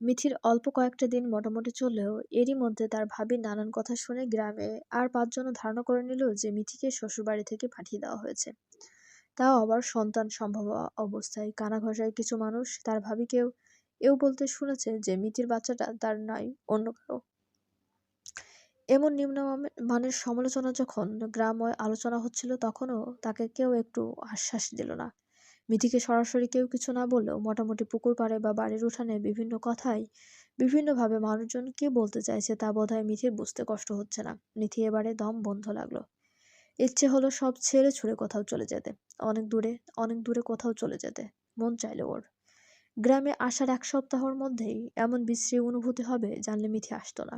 মিথির অল্প কয়েকটা দিন মোটামুটি চললেও এরই মধ্যে তার ভাবির নানান কথা শুনে গ্রামে আর পাঁচজনও ধারণা করে নিল যে মিথিকে শ্বশুরবাড়ি থেকে পাঠিয়ে দেওয়া হয়েছে। তাও আবার সন্তান সম্ভব অবস্থায় কানা ঘষায় কিছু মানুষ তার ভাবিকেও এও বলতে শুনেছে যে মিথির বাচ্চাটা তার নয়, অন্য কারও। এমন নিম্ন মানের সমালোচনা যখন গ্রামময় আলোচনা হচ্ছিল তখনও তাকে কেউ একটু আশ্বাস দিল না। মিথিকে সরাসরি কেউ কিছু না বললেও মোটামুটি পুকুর পাড়ে বা বাড়ির উঠানে বিভিন্ন কথাই, বিভিন্নভাবে মানুষজন কি বলতে চাইছে তা বোধহয় মিথির বুঝতে কষ্ট হচ্ছে না। মিথি এবারে দম বন্ধ লাগল। ইচ্ছে হলো সব ছেড়ে ছুড়ে কোথাও চলে যেতে। অনেক দূরে অনেক দূরে কোথাও চলে যেতে। মন চাইলো ওর। গ্রামে আসার এক সপ্তাহর মধ্যেই এমন বিশ্রী অনুভূতি হবে জানলে মিথি আসতো না।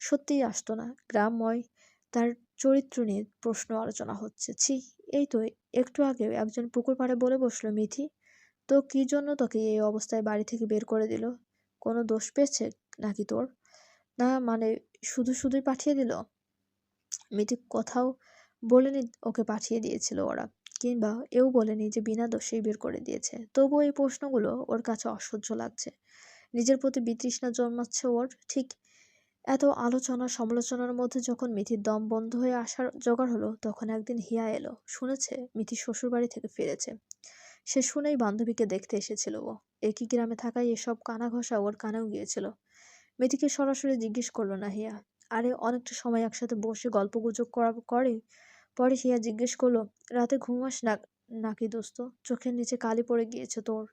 সত্যিই আসতো না। গ্রামময় তার চরিত্র নিয়ে প্রশ্ন আলোচনা হচ্ছে। ছি, এই তো একটু আগেও একজন পুকুর পাড়ে বলে বসল মিথি তো কি জন্য তোকে এই অবস্থায় বাড়ি থেকে বের করে দিল? কোনো দোষ পেয়েছে নাকি তোর? না মানে শুধু শুধুই পাঠিয়ে দিল? মিথি কোথাও বলেনি, ওকে পাঠিয়ে দিয়েছিল ওরা। কিংবা এও বলেনি যে বিনা দোষেই বের করে দিয়েছে। তবুও এই প্রশ্নগুলো ওর কাছে অসহ্য লাগছে। নিজের প্রতি বিতৃষ্ণা জন্মাচ্ছে ওর, ঠিক এত আলোচনা সমালোচনার মধ্যে যখন মিথির দম বন্ধ হয়ে আসার জোগাড় হলো, তখন একদিন হিয়া এলো। শুনেছে মিথি শ্বশুরবাড়ি থেকে ফিরেছে। সে শুনেই বান্ধবীকে দেখতে এসেছিল ও। একই গ্রামে থাকায় এসব কানা ঘষা ওর কানেও গিয়েছিল। মিথিকে সরাসরি জিজ্ঞেস করল না হিয়া। আরে, অনেকটা সময় একসাথে বসে গল্প গুজব করা করে। পরে হিয়া জিজ্ঞেস করল, রাতে ঘুমাস না নাকি দোস্ত? চোখের নিচে কালি পড়ে গিয়েছে তোর।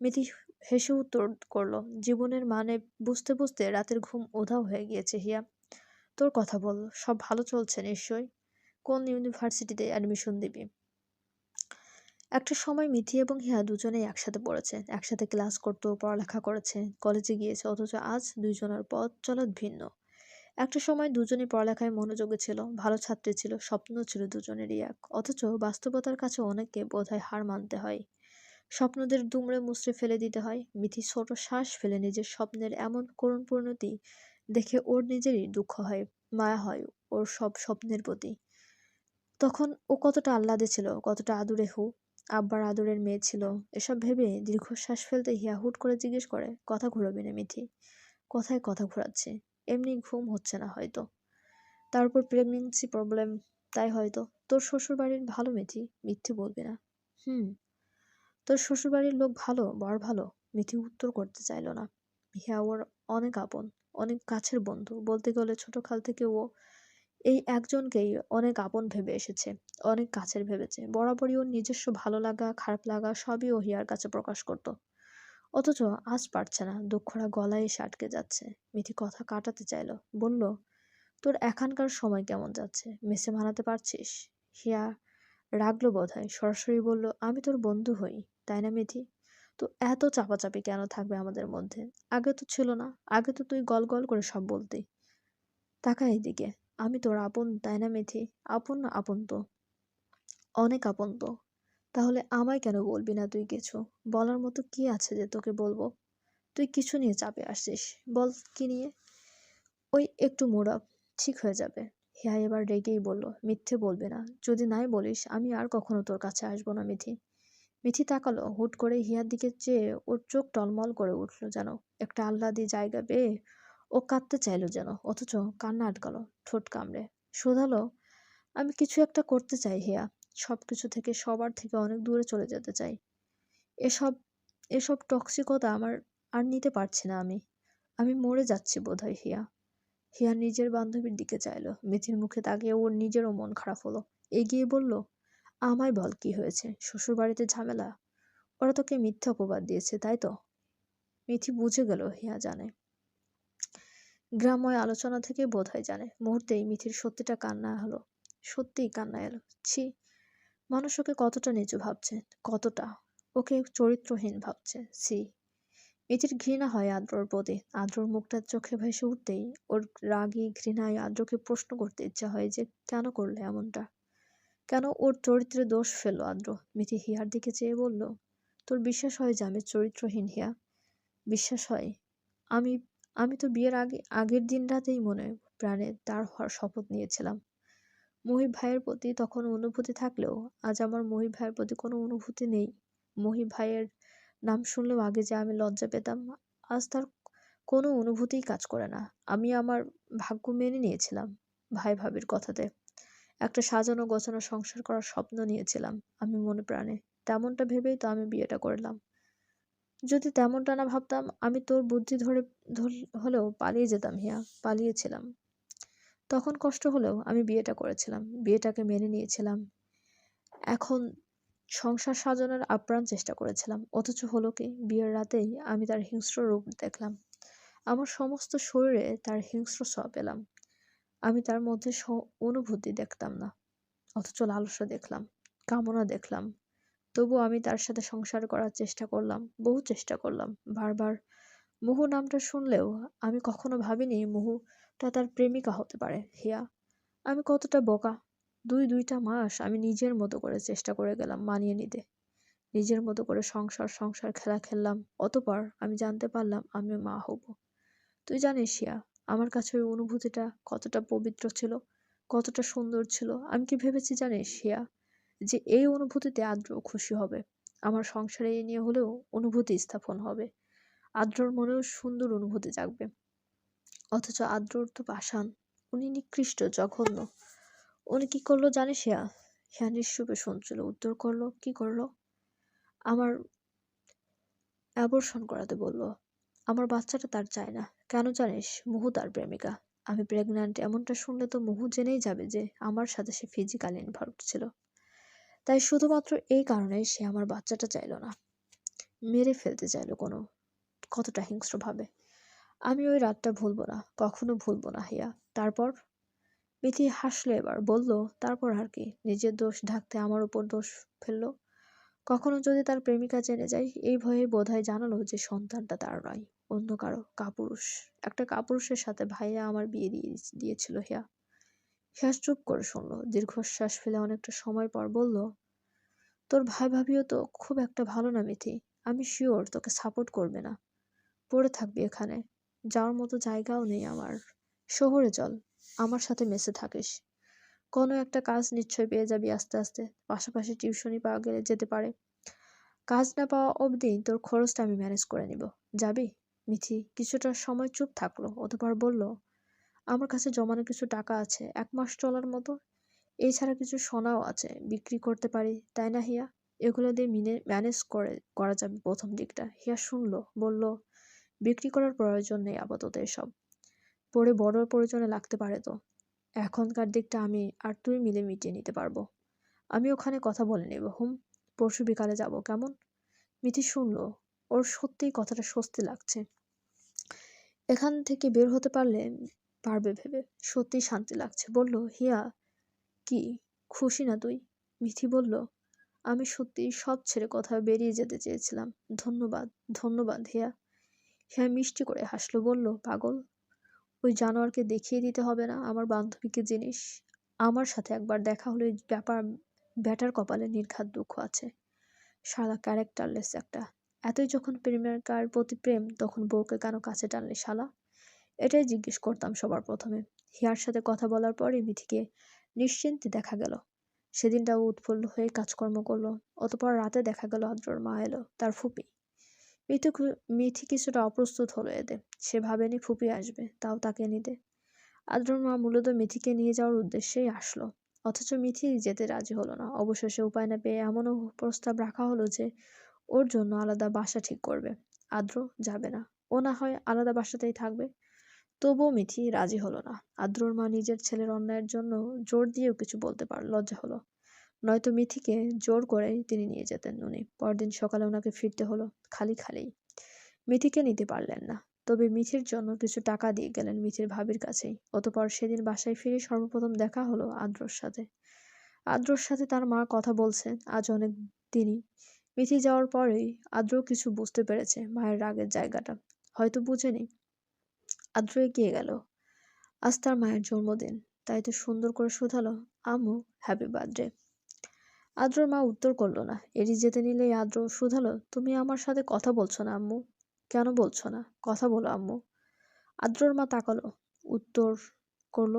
মিথি হেসে উত্তর করল, জীবনের মানে বুঝতে বুঝতে রাতের ঘুম উধাও হয়ে গিয়েছে, হিয়া। তোর কথা বল, সব ভালো চলছে নিশ্চয়ই? কোন ইউনিভার্সিটিতে অ্যাডমিশন দিবি? একটা সময় মিথি এবং হিয়া দুজনেই একসাথে পড়েছে, একসাথে ক্লাস করতো, পড়ালেখা করেছে, কলেজে গিয়েছে, অথচ আজ দুইজনের পথ চলত ভিন্ন। একটা সময় দুজনই পড়ালেখায় মনোযোগী ছিল, ভালো ছাত্রী ছিল, স্বপ্ন ছিল দুজনেরই এক, অথচ বাস্তবতার কাছে অনেককে বোধহয় হার মানতে হয়। স্বপ্নদের দুমড়ে মুচড়ে ফেলে দিতে হয়। মিথি ছোট শ্বাস ফেলে নিজের স্বপ্নের এমন করুণ পরিণতি দেখে ওর নিজেরই দুঃখ হয়, মায়া হয় ওর সব স্বপ্নের প্রতি। তখন ও কতটা আহ্লাদে ছিল, কতটা আদুরে হু, আব্বার আদরের মেয়ে ছিল। এসব ভেবে দীর্ঘশ্বাস ফেলতে হিয়া হুট করে জিজ্ঞেস করে, কথা ঘুরবি না মিথি? কথায় কথা ঘোরাচ্ছে, এমনি ঘুম হচ্ছে না হয়তো। তার উপর প্রেগনেন্সি প্রবলেম, তাই হয়তো। তোর শ্বশুর বাড়ির ভালো মিথি, মিথ্যে বলবি না। হুম। তোর শ্বশুরবাড়ির লোক ভালো, বর ভালো? মিথি উত্তর করতে চাইল না। হিয়া ওর অনেক আপন, অনেক কাছের বন্ধু। বলতে গেলে ছোট খাল থেকে ও এই একজনকেই অনেক আপন ভেবে এসেছে, অনেক কাছের ভেবেছে। বরাবরই ওর নিজস্ব ভালো লাগা, খারাপ লাগা সবই ও হিয়ার কাছে প্রকাশ করত। অথচ আজ পারছে না, দুঃখরা গলায় এসে আটকে যাচ্ছে। মিথি কথা কাটাতে চাইল, বলল, তোর এখানকার সময় কেমন যাচ্ছে? মেসে মানাতে পারছিস? হিয়া রাগলো বোধ হয় সরাসরি বলল, আমি তোর বন্ধু হই, তাই না মিথি তো এত চাপাচাপি কেন থাকবে আমাদের মধ্যে? আগে তো ছিল না, আগে তো তুই গল গল করে সব বলতি। তাকা এদিকে, আমি তোর আপন, তাই না মিথি আপন না আপন তো অনেক আপন তো তাহলে আমায় কেন বলবি না তুই কিছু? বলার মতো কি আছে যে তোকে বলব? তুই কিছু নিয়ে চাপে আসছিস। বল কি নিয়ে? ওই একটু মোড়া ঠিক হয়ে যাবে। হিয়া, এবার রেগেই বলল, মিথ্যে বলবে না। যদি নাই বলিস, আমি আর কখনো তোর কাছে আসব না, মিথি। মিথি তাকালো, হুট করে হিয়ার দিকে চেয়ে ওর চোখ টলমল করে উঠল যেন। একটা আহ্লাদি জায়গা পেয়ে ও কাঁদতে চাইলো যেন, অথচ কান্না আটকালো, ঠোঁট কামড়ে। শোধালো, আমি কিছু একটা করতে চাই, হিয়া। সব কিছু থেকে, সবার থেকে অনেক দূরে চলে যেতে চাই। এসব এসব টক্সিকতা আমার আর নিতে পারছি না আমি। আমি মরে যাচ্ছি বোধহয়, হিয়া। হিয়া নিজের বান্ধবীর দিকে চাইলো। মিথির মুখে তাকিয়ে ওর নিজেরও মন খারাপ হলো। এগিয়ে বলল, আমায় বল কি হয়েছে? শ্বশুর বাড়িতে ঝামেলা? ওরা তোকে মিথ্যা অপবাদ দিয়েছে, তাই তো? মিথি বুঝে গেল, হিয়া জানে। গ্রামময় আলোচনা থেকে বোধ হয় জানে। মুহূর্তেই মিথির সত্যিটা কান্না হলো। সত্যিই কান্না এলো। ছি, মানুষ ওকে কতটা নিচু ভাবছে? কতটা? ওকে চরিত্রহীন ভাবছে। সি মিথির ঘৃণা হয় আদ্রর প্রতি আদ্রর মুখটা চোখে ভেসে উঠতেই ওর রাগী ঘৃণায় আদ্রকে প্রশ্ন করতে ইচ্ছা হয় যে, কেন করলে এমনটা? কেন ওর চরিত্রে দোষ ফেলল আদ্র? মিথি হিয়ার দিকে চেয়ে বলল, তোর বিশ্বাস হয় যে আমি চরিত্রহীন হিয়া? বিশ্বাস হয়? আমি আমি তো বিয়ের আগে, আগের দিন রাতেই মনে প্রাণে তার হওয়ার শপথ নিয়েছিলাম। মহিব ভাইয়ের প্রতি তখন অনুভূতি থাকলেও আজ আমার মহিব ভাইয়ের প্রতি কোনো অনুভূতি নেই। মহিব ভাইয়ের নাম শুনলেও আগে যে আমি লজ্জা পেতাম, আজ তার কোনো অনুভূতিই কাজ করে না। আমি আমার ভাগ্য মেনে নিয়েছিলাম ভাই ভাবির কথাতে। একটা সাজানো গোছানো সংসার করার স্বপ্ন নিয়েছিলাম আমি মনে প্রাণে। তেমনটা ভেবেই তো আমি বিয়েটা করলাম। যদি তেমনটা না ভাবতাম, আমি তোর বুদ্ধি ধরে হলেও পালিয়ে যেতাম হিয়া, পালিয়েছিলাম। তখন কষ্ট হলেও আমি বিয়েটা করেছিলাম, বিয়েটাকে মেনে নিয়েছিলাম। এখন সংসার সাজানোর আপ্রাণ চেষ্টা করেছিলাম। অথচ হলো কি, বিয়ের রাতেই আমি তার হিংস্র রূপ দেখলাম। আমার সমস্ত শরীরে তার হিংস্র সব পেলাম। আমি তার মধ্যে স, অনুভূতি দেখতাম না। অথচ লালসা দেখলাম, কামনা দেখলাম। তবু আমি তার সাথে সংসার করার চেষ্টা করলাম, বহু চেষ্টা করলাম। বারবার মুহু নামটা শুনলেও আমি কখনো ভাবিনি মুহুটা তার প্রেমিকা হতে পারে। হিয়া, আমি কতটা বোকা? দুই, দুইটা মাস আমি নিজের মতো করে চেষ্টা করে গেলাম মানিয়ে নিতে। নিজের মতো করে সংসার সংসার খেলা খেললাম। অতপর আমি জানতে পারলাম আমি মা হব। তুই জানিস শিয়া, আমার কাছে ওই অনুভূতিটা কতটা পবিত্র ছিল, কতটা সুন্দর ছিল। আমি কি ভেবেছি জানিস শিয়া, যে এই অনুভূতিতে আদ্র খুশি হবে। আমার সংসারে এই নিয়ে হলেও অনুভূতি স্থাপন হবে। আদ্রর মনেও সুন্দর অনুভূতি জাগবে। অথচ আদ্রর তো পাষাণ, উনি নিকৃষ্ট, জঘন্য। উনি কি করল জানিস হিয়া হিয়া নিঃসুপে শুনছিল, উত্তর করল, কি করল? আমার অ্যাবর্ষণ করাতে বলল। আমার বাচ্চাটা তার চায় না। কেন জানিস? মুহু তার প্রেমিকা। আমি প্রেগন্যান্ট এমনটা শুনলে তো মুহু জেনেই যাবে যে আমার সাথে সে ফিজিক্যাল ইনভলভ ছিল। তাই শুধুমাত্র এই কারণে সে আমার বাচ্চাটা চাইল না। মেরে ফেলতে চাইলো কোনো, কতটা হিংস্রভাবে। আমি ওই রাতটা ভুলবো না, কখনো ভুলবো না হিয়া তারপর মিথি হাসলো এবার, বলল, তারপর আর কি, নিজের দোষ ঢাকতে আমার উপর দোষ ফেলল? কখনো যদি তার প্রেমিকা জেনে যায়, এই ভয়ে বোধহয় জানালো যে সন্তানটা তার নয়, অন্য কারও কাপুরুষ। একটা কাপুরুষের সাথে ভাইয়া আমার বিয়ে দিয়ে দিয়েছিল হিয়া। হিয়াস চুপ করে শুনলো, দীর্ঘশ্বাস ফেলে অনেকটা সময় পর বলল, তোর ভাই ভাবিও তো খুব একটা ভালো না মিথি, আমি শিওর তোকে সাপোর্ট করবে না। পড়ে থাকবি এখানে, যাওয়ার মতো জায়গাও নেই আমার। শহরে চল। আমার সাথে মেসে থাকিস। কোনো একটা কাজ নিশ্চয় পেয়ে যাবি আস্তে আস্তে। পাশাপাশি টিউশনি পাওয়া গেলে যেতে পারে। কাজ না পাওয়া অবধি তোর খরচটা আমি ম্যানেজ করে নিব। যাবি? মিথি, কিছুটা সময় চুপ থাকল অতবার বলল, আমার কাছে জমানো কিছু টাকা আছে, এক মাস চলার মতো। এছাড়া কিছু সোনাও আছে, বিক্রি করতে পারি, তাই না হিয়া? এগুলো দিয়ে মিনে, ম্যানেজ করে, করা যাবে প্রথম দিকটা। হিয়া শুনলো, বলল, বিক্রি করার প্রয়োজন নেই আপাতত এসব। পরে বড় প্রয়োজনে লাগতে পারে তো। এখনকার দিকটা আমি আর তুই মিলে মিটিয়ে নিতে পারব। আমি ওখানে কথা বলে নেব, হুম? পরশু বিকালে যাব, কেমন? মিথি শুনলো, ওর সত্যিই কথাটা স্বস্তি লাগছে। এখান থেকে বের হতে পারলে পারবে ভেবে সত্যি শান্তি লাগছে। বলল, হিয়া, কি? খুশি না তুই? মিথি বলল, আমি সত্যি সব ছেড়ে কোথাও বেরিয়ে যেতে চেয়েছিলাম। ধন্যবাদ ধন্যবাদ, হিয়া। হিয়া মিষ্টি করে হাসলো, বলল, পাগল? ওই জানোয়ারকে দেখিয়ে দিতে হবে না আমার বান্ধবীকে জিনিস। আমার সাথে একবার দেখা হলে ব্যাপার, ব্যাটার কপালে নির্ঘাত দুঃখ আছে। শালা ক্যারেক্টারলেস একটা। এতই যখন প্রেমের কার প্রতি প্রেম, তখন বউকে কেন কাছে টানলে শালা? এটাই জিজ্ঞেস করতাম সবার প্রথমে। হিয়ার সাথে কথা বলার পরে মিথিকে নিশ্চিন্তে দেখা গেল। সেদিনটাও উৎফুল্ল হয়ে কাজকর্ম করল। অতপর রাতে দেখা গেল আদ্রর মা এলো, তার ফুপি। মিথু মিথি কিছুটা অপ্রস্তুত হলো এতে সে ভাবেনি ফুপি আসবে, তাও তাকে নিতে আদ্রর মা মূলত মিথিকে নিয়ে যাওয়ার উদ্দেশ্যেই আসলো। অথচ মিথি যেতে রাজি হলো না। অবশেষে উপায় না পেয়ে এমনও প্রস্তাব রাখা হলো যে, ওর জন্য আলাদা বাসা ঠিক করবে। আদ্র যাবে না। ও না হয় আলাদা বাসাতেই থাকবে। তবুও মিথি রাজি হলো না। আদ্রর মা নিজের ছেলের অন্যায়ের জন্য জোর দিয়েও কিছু বলতে পার, লজ্জা হলো। নয়তো মিথিকে জোর করেই তিনি নিয়ে যেতেন উনি। পরদিন সকালে ওনাকে ফিরতে হলো খালি খালি মিথিকে নিতে পারলেন না। তবে মিথির জন্য কিছু টাকা দিয়ে গেলেন মিথির ভাবির কাছেই। অতপর সেদিন বাসায় ফিরে সর্বপ্রথম দেখা হলো আদ্রর সাথে। আদ্রর সাথে তার মা কথা বলছে আজ অনেক দিনই। মিথি যাওয়ার পরেই আদ্র কিছু বুঝতে পেরেছে মায়ের রাগের জায়গাটা। হয়তো বুঝেনি। আদ্র এগিয়ে গেল। আজ তার মায়ের জন্মদিন। তাই তো সুন্দর করে শুধালো, আম্মু হ্যাপি বার্থডে আদ্রর মা উত্তর করল না। এড়িয়ে যেতে নিলেই আদ্র শুধালো, তুমি আমার সাথে কথা বলছো না, আম্মু? কেন বলছো না? কথা বলো, আম্মু। আদ্রর মা তাকালো, উত্তর করল,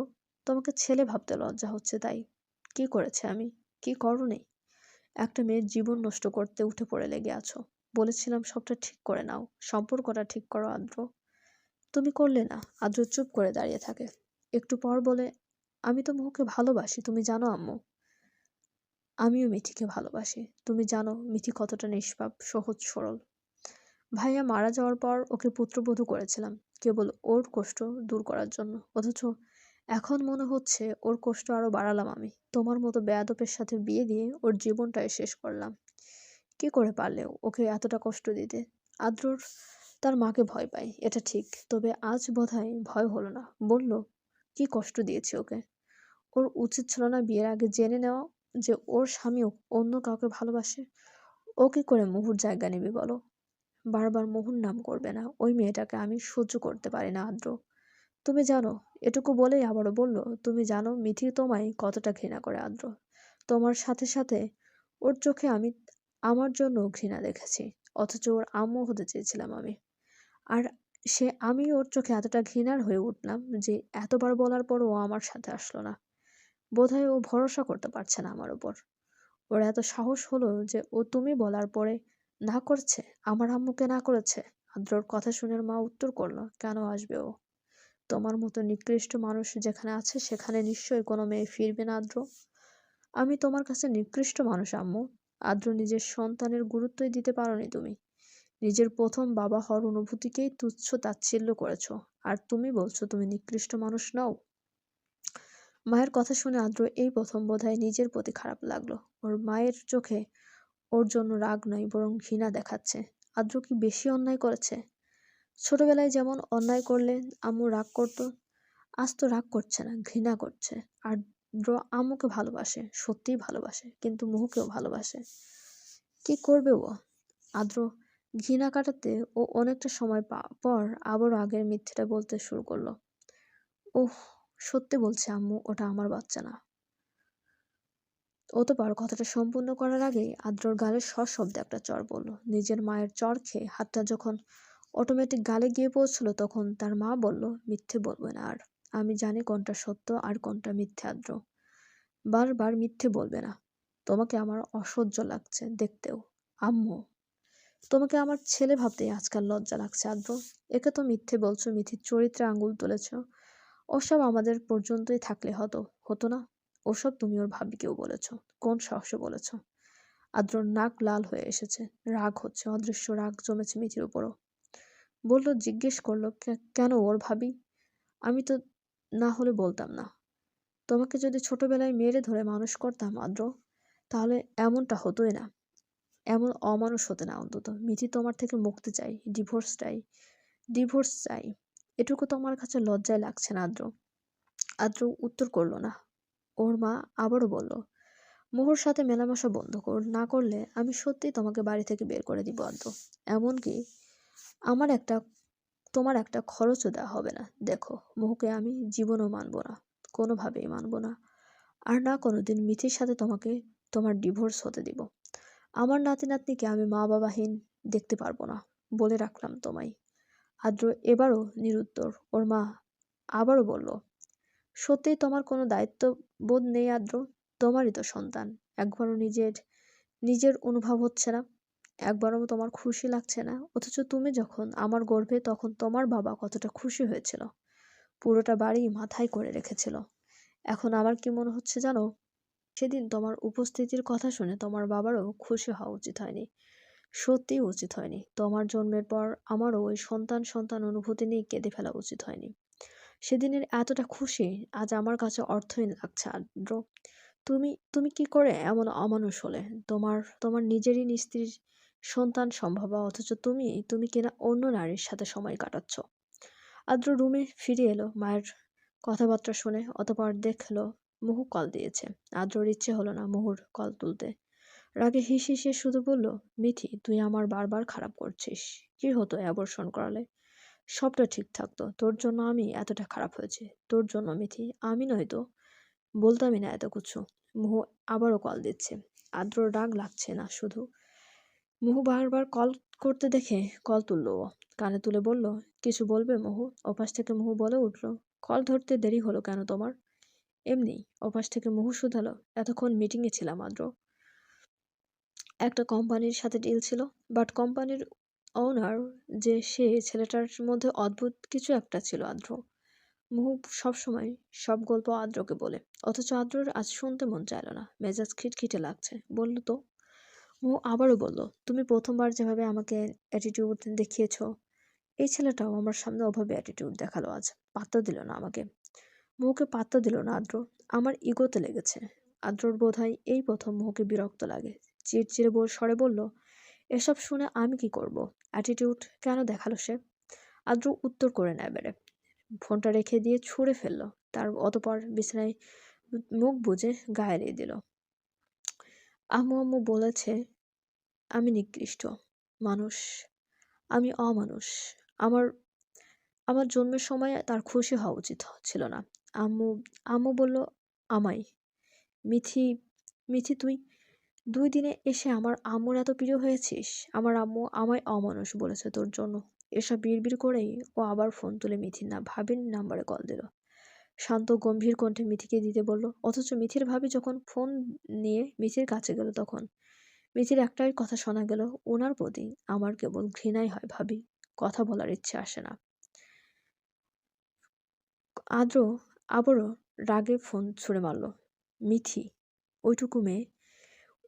তোমাকে ছেলে ভাবতে লজ্জা হচ্ছে তাই। কি করেছে আমি? কি করনি একটা মেয়ের জীবন নষ্ট করতে উঠে পড়ে লেগে আছো। বলেছিলাম সবটা ঠিক করে নাও, সম্পর্কটা ঠিক করো, আদ্র। তুমি করলে না, আদ্র চুপ করে দাঁড়িয়ে থাকে। একটু পর বলে, আমি তো মুহুকে ভালোবাসি, তুমি জানো, আম্মু। আমিও মিঠিকে ভালোবাসি। তুমি জানো মিঠি কতটা নিষ্পাপ, সহজ, সরল। ভাইয়া মারা যাওয়ার পর ওকে পুত্রবধূ করেছিলাম, কেবল ওর কষ্ট দূর করার জন্য। অথচ এখন মনে হচ্ছে ওর কষ্ট আরও বাড়ালাম আমি। তোমার মতো বেয়াদপের সাথে বিয়ে দিয়ে ওর জীবনটাই শেষ করলাম। কি করে পারলে ওকে এতটা কষ্ট দিতে? আদ্রর তার মাকে ভয় পায়, এটা ঠিক। তবে আজ বোধহয় ভয় হলো না। বলল, কি কষ্ট দিয়েছি ওকে? ওর উচিত ছিল না বিয়ের আগে জেনে নেওয়া যে ওর স্বামীও অন্য কাউকে ভালোবাসে? ও কি করে মুহুর জায়গা নেবে বলো। বারবার মোহন নাম করবে না। ওই মেয়েটাকে আমি সহ্য করতে পারি না, আদ্র। তুমি জানো, এটুকু বলেই আবারও বলল, তুমি জানো মিথি তোমায় কতটা ঘৃণা করে, আদ্র। তোমার সাথে সাথে ওর চোখে আমি আমার জন্য ঘৃণা দেখেছি, অথচ ওর আম্মু হতে চেয়েছিলাম আমি। আর সে আমি ওর চোখে এতটা ঘৃণার হয়ে উঠলাম যে, এতবার বলার পরও ও আমার সাথে আসলো না। বোধহয় ও ভরসা করতে পারছে না আমার উপর। ওর এত সাহস হলো যে ও তুমি বলার পরে, না করছে, আমার আম্মুকে না করেছে। আদ্রর কথা শুনে মা উত্তর করল, কেন আসবে ও? তোমার মতো নিকৃষ্ট মানুষ যেখানে আছে, সেখানে নিশ্চয়ই কোনো মেয়ে ফিরবে না, আদ্র। আমি তোমার কাছে নিকৃষ্ট মানুষ, আম্মু। আদ্র, নিজের সন্তানের গুরুত্বই দিতে পারোনি তুমি। নিজের প্রথম বাবা হওয়ার অনুভূতিকেই তুচ্ছ তাচ্ছিল্য করেছ। আর তুমি বলছো তুমি নিকৃষ্ট মানুষ নও? মায়ের কথা শুনে আদ্র এই প্রথম বোধহয় নিজের প্রতি খারাপ লাগল। ওর মায়ের চোখে ওর জন্য রাগ নয়, বরং ঘৃণা দেখাচ্ছে। আদ্র কি বেশি অন্যায় করেছে? ছোটবেলায় যেমন অন্যায় করলে আম্মু রাগ করতো, আজ তো রাগ করছে না, ঘৃণা করছে। আর আম্মুকে ভালোবাসে, সত্যিই ভালোবাসে, কিন্তু মুহুকেও ভালোবাসে। কি করবে ও? আদ্র ঘৃণা কাটাতে ও অনেকটা সময় পর আবারও আগের মিথ্যেটা বলতে শুরু করল। ওহ সত্যি বলছে, আম্মু, ওটা আমার বাচ্চা না। অতপর কথাটা সম্পূর্ণ করার আগেই আদ্রর গালে সশব্দে একটা চর পড়ল। নিজের মায়ের চর খেয়ে হাতটা যখন অটোমেটিক গালে গিয়ে পৌঁছলো, তখন তার মা বলল, মিথ্যে বলবে না আর। আমি জানি কোনটা সত্য আর কোনটা মিথ্যে, আদ্র। বারবার মিথ্যে বলবে না। তোমাকে আমার অসহ্য লাগছে দেখতেও। আম্মু, তোমাকে আমার ছেলে ভাবতেই আজকাল লজ্জা লাগছে, আদ্র। একে তো মিথ্যে বলছো, মিথির চরিত্রে আঙ্গুল তুলেছ। ওসব আমাদের পর্যন্তই থাকলে হতো হতো না। ওসব তুমি ওর ভাবিকেও বলেছ, কোন সাহসে বলেছ? আদ্রর নাক লাল হয়ে এসেছে, রাগ হচ্ছে, অদৃশ্য রাগ জমেছে মিথির উপরও। বলল, জিজ্ঞেস করল কেন ওর ভাবি? আমি তো না হলে বলতাম না। তোমাকে যদি ছোটবেলায় মেরে ধরে মানুষ করতাম, আদ্র, তাহলে এমনটা হতোই না। এমন অমানুষ হতে না অন্তত। মিথি তোমার থেকে মুক্তি চাই, ডিভোর্স চাই ডিভোর্স চাই। এটুকু তোমার কাছে লজ্জায় লাগছে না, আদ্র। আদ্র উত্তর করল না। ওর মা আবারও বলল, মোহর সাথে মেলামেশা বন্ধ কর, না করলে আমি সত্যিই তোমাকে বাড়ি থেকে বের করে দিব, আদ্র। এমনকি আমার একটা, তোমার একটা খরচও দেওয়া হবে না। দেখো, মোহকে আমি জীবনও মানব না, কোনোভাবেই মানব না। আর না কোনোদিন মিথির সাথে তোমাকে তোমার ডিভোর্স হতে দিব। আমার নাতি নাতনিকে আমি মা বাবাহীন দেখতে পারব না বলে রাখলাম তোমায়। আদ্র এবারও নিরুত্তর। ওর মা আবারও বলল সত্যিই তোমার কোনো দায়িত্ব বোধ নেই আদ্র? তোমারই তো সন্তান। একবারও নিজের নিজের অনুভব হচ্ছে না। একবারও তোমার খুশি লাগছে না। অথচ তুমি যখন আমার গর্ভে, তখন তোমার বাবা কতটা খুশি হয়েছিল। পুরোটা বাড়ি মাথায় করে রেখেছিল। এখন আমার কি মনে হচ্ছে জানো? সেদিন তোমার উপস্থিতির কথা শুনে তোমার বাবারও খুশি হওয়া উচিত হয়নি। সত্যিই উচিত হয়নি। তোমার জন্মের পর আমারও ওই সন্তান সন্তান অনুভূতি নিয়ে কেঁদে ফেলা উচিত হয়নি। সেদিনের এতটা খুশি আজ আমার কাছে অর্থহীন লাগছে আদ্র তুমি তুমি কি করে এমন অমানুষ হলে? তোমার তোমার নিজেরই স্ত্রীর সন্তান সম্ভব, অথচ তুমি তুমি কিনা অন্য নারীর সাথে সময় কাটাচ্ছ। আদ্র রুমে ফিরে এলো, মায়ের কথাবার্তা শুনে, অতপর দেখল মুহু কল দিয়েছে। আদ্রর ইচ্ছে হলো না মুহুর কল তুলতে। রাগে হিস হিসে শুধু বলল মিথি তুই আমার বারবার খারাপ করছিস। কি হতো অ্যাবর্ষণ করালে? সবটা ঠিক থাকতো। তোর জন্য আমি এতটা খারাপ হয়েছে। তোর জন্য মিথি আমি নয়তো বলতামই না এত কিছু। মুহু আবারও কল দিচ্ছে। আদ্র রাগ লাগছে না শুধু। মুহু বারবার কল করতে দেখে কল তুলল ও। কানে তুলে বলল, কিছু বলবে মহু? ওপাশ থেকে মুহু বলে উঠল কল ধরতে দেরি হলো কেন তোমার? এমনি, ওপাশ থেকে মুহু শুধালো, এতক্ষণ মিটিংয়ে ছিলাম, আদ্র। একটা কোম্পানির সাথে ডিল ছিল বাট কোম্পানির ওনার যে সে ছেলেটার মধ্যে অদ্ভুত কিছু একটা ছিল আদ্র। মুহু সবসময় সব গল্প আদ্রকে বলে, অথচ আদ্রর আজ শুনতে মন চাইল না, মেজাজ খিটখিটে লাগছে। বলল, তো? মুহু আবারও বলল, তুমি প্রথমবার যেভাবে আমাকে অ্যাটিটিউড দেখিয়েছ, এই ছেলেটাও আমার সামনে অভাবে অ্যাটিটিউড দেখাল আজ, পাত্তা দিল না আমাকে। মুহুকে পাত্তা দিল না আদ্র, আমার ইগোতে লেগেছে। আদ্রর বোধ হয় এই প্রথম মুহুকে বিরক্ত লাগে। চিড়চিড়ে বল, স্বরে বলল, এসব শুনে আমি কি করব? অ্যাটিটিউড কেন দেখাল সে? আদ্র উত্তর করে নেয় বেড়ে ফোনটা রেখে দিয়ে ছুঁড়ে ফেলল। তার অতপর বিছানায় মুখ বুজে গায়ে দিয়ে দিল। আম্মু আম্মু বলেছে আমি নিকৃষ্ট। মানুষ, আমি অমানুষ। আমার আমার জন্মের সময় তার খুশি হওয়া উচিত ছিল না। আম্মু আম্মু বলল, আমায়। মিথি মিথি তুই দুই দিনে এসে আমার আম্মুর এত প্রিয় হয়েছিস? আমার আম্মু আমায় অমানুষ বলেছে তোর জন্য। এসব বিড়বিড় করেই ও আবার ফোন তুলে মিথির না ভাবির নাম্বারে কল দিল। শান্ত গম্ভীর কণ্ঠে মিথিকে দিতে বলল, অথচ মিথির ভাবি যখন ফোন নিয়ে মিথির কাছে গেল তখন, মিথির একটাই কথা শোনা গেল, ওনার প্রতি আমার কেবল ঘৃণাই হয় ভাবি, কথা বলার ইচ্ছে আসে না। আদ্র আবারও রাগে ফোন ছুঁড়ে মারল, মিথি, ওইটুকু মেয়ে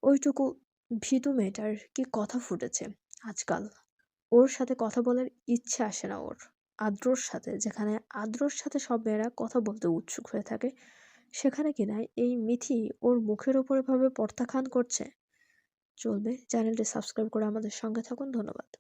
ওইটুকু ভীতু মেয়েটার কি কথা ফুটেছে আজকাল? ওর সাথে কথা বলার ইচ্ছে আসে না ওর। আদ্রর সাথে, যেখানে আদ্রর সাথে সব মেয়েরা কথা বলতে উৎসুক হয়ে থাকে, সেখানে কিনা এই মিথি ওর মুখের ওপরে ভাবে প্রত্যাখ্যান করছে? চলবে, চ্যানেলটি সাবস্ক্রাইব করে আমাদের সঙ্গে থাকুন, ধন্যবাদ।